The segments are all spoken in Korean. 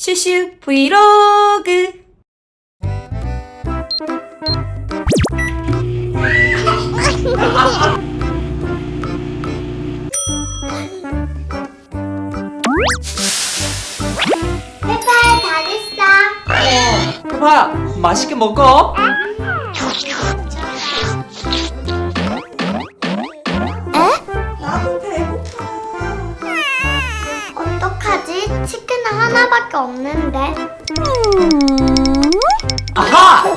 슈슈 브이로그. 페파야 다 됐어. 페파야 맛있게 먹어 어떡하지? 치킨은 하나밖에 없는데. 아하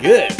good.